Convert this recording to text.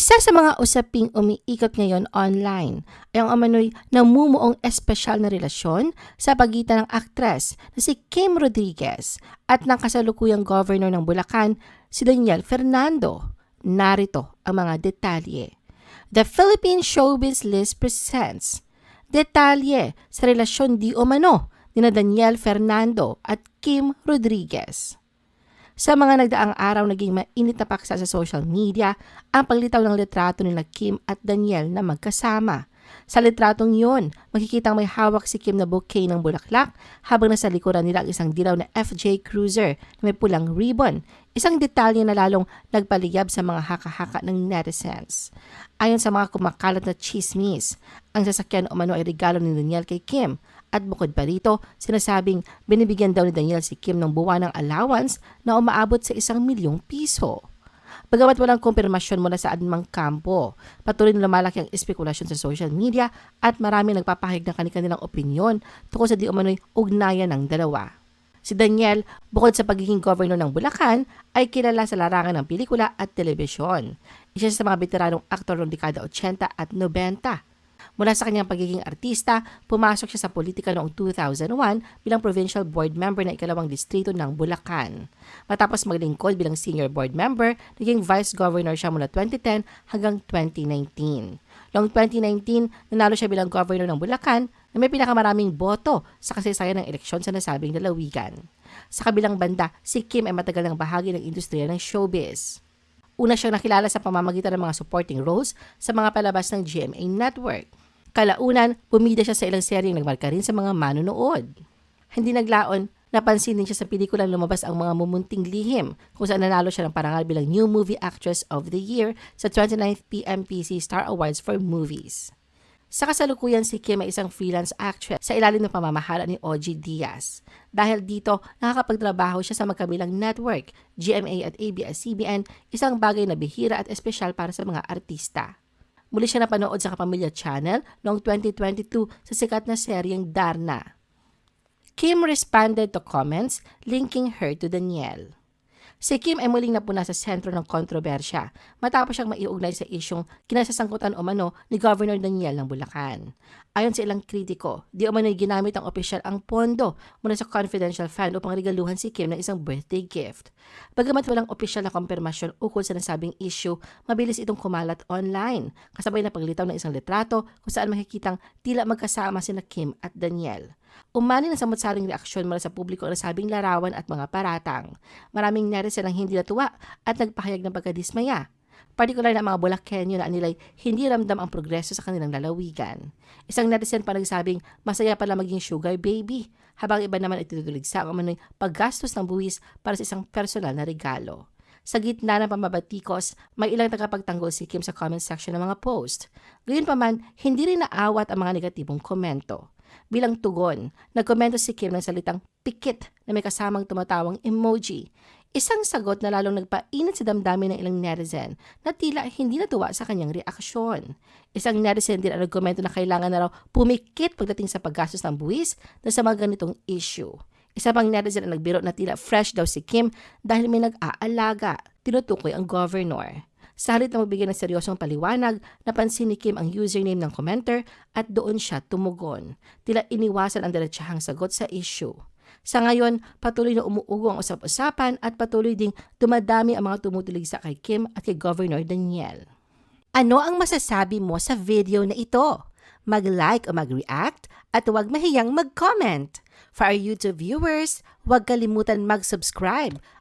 Isa sa mga usaping umiikot ngayon online ay ang amanoy namumuong espesyal na relasyon sa pagitan ng aktres na si Kim Rodriguez at ng kasalukuyang governor ng Bulacan, si Daniel Fernando. Narito ang mga detalye. The Philippine Showbiz List presents Detalye sa relasyon di umano ni na Daniel Fernando at Kim Rodriguez. Sa mga nagdaang araw naging mainit na paksa sa social media ang paglitaw ng litrato nila Kim at Daniel na magkasama. Sa litratong yun, makikitang may hawak si Kim na bouquet ng bulaklak habang nasa likuran nila ang isang dilaw na FJ Cruiser na may pulang ribbon. Isang detalye na lalong nagpaliyab sa mga haka-haka ng netizens. Ayon sa mga kumakalat na chismis, ang sasakyan umano ay regalo ni Daniel kay Kim at bukod pa rito, sinasabing binibigyan daw ni Daniel si Kim ng buwan ng allowance na umaabot sa isang milyong piso. Bagamat walang kumpirmasyon mula sa anumang kampo, patuloy na lumalaki ang espekulasyon sa social media at marami nagpapahayag ng kanilang opinyon tungkol sa di umano'y ugnayan ng dalawa. Si Daniel, bukod sa pagiging governor ng Bulacan, ay kilala sa larangan ng pelikula at telebisyon. Isa sa mga veteranong aktor ng dekada 80 at 90 Mula sa kanyang pagiging artista, pumasok siya sa politika noong 2001 bilang provincial board member ng ikalawang distrito ng Bulacan. Matapos maglingkod bilang senior board member, naging vice governor siya mula 2010 hanggang 2019. Noong 2019, nanalo siya bilang governor ng Bulacan na may pinakamaraming boto sa kasaysayan ng eleksyon sa nasabing lalawigan. Sa kabilang banda, si Kim ay matagal ng bahagi ng industriya ng showbiz. Una siyang nakilala sa pamamagitan ng mga supporting roles sa mga palabas ng GMA Network. Kalaunan, bumida siya sa ilang seryeng nagmarka rin sa mga manonood. Hindi naglaon, napansin din siya sa pelikulang lumabas ang mga mumunting lihim kung saan nanalo siya ng parangal bilang New Movie Actress of the Year sa 29th PMPC Star Awards for Movies. Sa kasalukuyan si Kim ay isang freelance actress sa ilalim ng pamamahala ni OG Diaz. Dahil dito, nakakapagtrabaho siya sa magkabilang network, GMA at ABS-CBN, isang bagay na bihira at espesyal para sa mga artista. Muli siya napanood sa Kapamilya Channel noong 2022 sa sikat na seryeng Darna. Kim responded to comments linking her to Danielle. Si Kim ay muling napuna sa sentro ng kontrobersya matapos siyang maiugnay sa isyong kinasasangkutan o mano ni Governor Daniel ng Bulacan. Ayon sa ilang kritiko, di umano'y ginamit ang opisyal ang pondo mula sa confidential fund upang regaluhan si Kim ng isang birthday gift. Bagamat walang opisyal na kumpirmasyon ukol sa nasabing issue, mabilis itong kumalat online, kasabay na paglitaw ng isang litrato kung saan makikitang tila magkasama sina Kim at Daniel. Umani na samot-saring reaksyon mula sa publiko ang nasabing larawan at mga paratang. Maraming netizen ang hindi natuwa at nagpahayag ng pagkadismaya. Partikular na mga Bulakenyo na nila'y hindi ramdam ang progreso sa kanilang lalawigan. Isang netizen pa nagsabing masaya pala maging sugar baby, habang iba naman itutulig sa ang manoy paggastos ng buwis para sa isang personal na regalo. Sa gitna ng pamabatikos, may ilang tagapagtanggol si Kim sa comment section ng mga post. Gayunpaman, hindi rin naawat ang mga negatibong komento. Bilang tugon, nagkomento si Kim ng salitang pikit na may kasamang tumatawang emoji. Isang sagot na lalong nagpainit sa damdamin ng ilang netizen na tila hindi natuwa sa kanyang reaksyon. Isang netizen din ang nagkomento na kailangan na raw pumikit pagdating sa paggastos ng buwis na sa mga ganitong issue. Isa pang netizen ang nagbiro na tila fresh daw si Kim dahil may nag-aalaga. Tinutukoy ang governor. Sa halip na magbigay ng seryosong paliwanag, napansin ni Kim ang username ng commenter at doon siya tumugon. Tila iniwasan ang diretsahang sagot sa issue. Sa ngayon, patuloy na umuugo ang usap-usapan at patuloy ding dumadami ang mga tumutulig sa kay Kim at kay Governor Daniel. Ano ang masasabi mo sa video na ito? Mag-like o mag-react at huwag mahiyang mag-comment. For our YouTube viewers, huwag kalimutan mag-subscribe